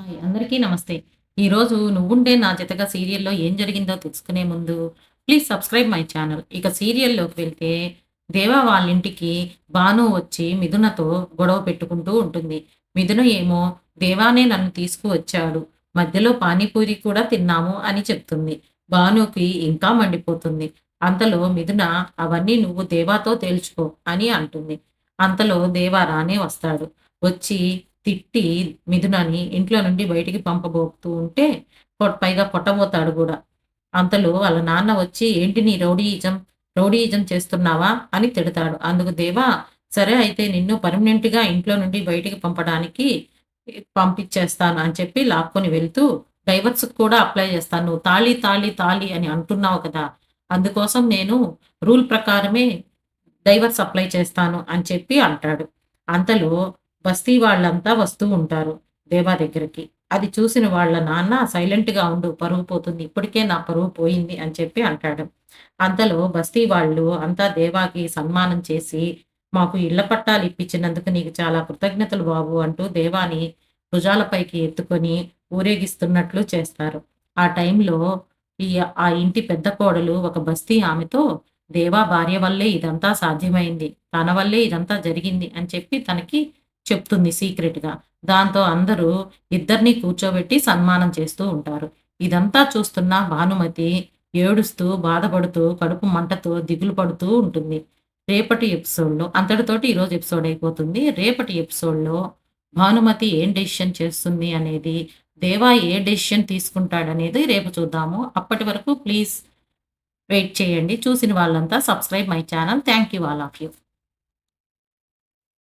Hi అందరికీ నమస్తే. ఈరోజు 'నువ్వుంటే నా జతగా' సీరియల్‌లో ఏం జరిగిందో తెలుసుకునే ముందు ప్లీజ్ సబ్స్క్రైబ్ మై ఛానల్. ఇక సీరియల్‌లోకి వెళ్తే దేవా వాళ్ళింటికి భాను వచ్చి మిథునతో గొడవ పెట్టుకుంటూ ఉంటుంది. మిథున ఏమో దేవానే నన్ను తీసుకువచ్చాడు. మధ్యలో పానీపూరి కూడా తిన్నాము అని చెప్తుంది. భానుకి ఇంకా మండిపోతుంది. అంతలో మిథున అవన్నీ నువ్వు దేవాతో తేల్చుకో అని అంటుంది. అంతలో దేవా రానే వస్తాడు. వచ్చి తిట్టి మిథునని ఇంట్లో నుండి బయటికి పంపబోతూ ఉంటే పైగా కొట్టబోతాడు కూడా. అంతలో వాళ్ళ నాన్న వచ్చి ఏంటి నీ రౌడీయిజం? రౌడీయిజం చేస్తున్నావా? అని తిడతాడు. అందుకు దేవా సరే అయితే నిన్ను పర్మనెంట్గా ఇంట్లో నుండి బయటికి పంపడానికి పంపించేస్తాను అని చెప్పి లాక్కొని వెళ్తూ డైవర్స్ కూడా అప్లై చేస్తాను. నువ్వు తాళి తాళి తాళి అని అంటున్నావు కదా. అందుకోసం నేను రూల్ ప్రకారమే డైవర్స్ అప్లై చేస్తాను అని చెప్పి అంటాడు. అంతలో బస్తీ వాళ్ళంతా వస్తూ ఉంటారు దేవా దగ్గరికి. అది చూసిన వాళ్ళ నాన్న సైలెంట్గా ఉండు పరువు పోతుంది ఇప్పటికే నా పరువు పోయింది అని చెప్పి అంటాడు. అంతలో బస్తీ వాళ్ళు అంతా దేవాకి సన్మానం చేసి మాకు ఇళ్ళ పట్టాలు ఇప్పించినందుకు నీకు చాలా కృతజ్ఞతలు బాబు అంటూ దేవాని భుజాలపైకి ఎత్తుకొని ఊరేగిస్తున్నట్లు చేస్తారు. ఆ టైంలో ఈ ఆ ఇంటి పెద్ద కోడలు ఒక బస్తీ ఆమెతో దేవా భార్య వల్లే ఇదంతా సాధ్యమైంది తన వల్లే ఇదంతా జరిగింది అని చెప్పి తనకి చెప్తుంది సీక్రెట్గా. దాంతో అందరూ ఇద్దరిని కూర్చోబెట్టి సన్మానం చేస్తూ ఉంటారు. ఇదంతా చూస్తున్న భానుమతి ఏడుస్తూ బాధపడుతూ కడుపు మంటతో దిగులు పడుతూ ఉంటుంది. రేపటి ఎపిసోడ్లో అంతటితోటి ఈరోజు ఎపిసోడ్ అయిపోతుంది. రేపటి ఎపిసోడ్లో భానుమతి ఏం డెసిషన్ చేస్తుంది అనేది దేవా ఏ డెసిషన్ తీసుకుంటాడనేది రేపు చూద్దాము. అప్పటి వరకు ప్లీజ్ వెయిట్ చేయండి. చూసిన వాళ్ళంతా subscribe my channel. Thank you all of you.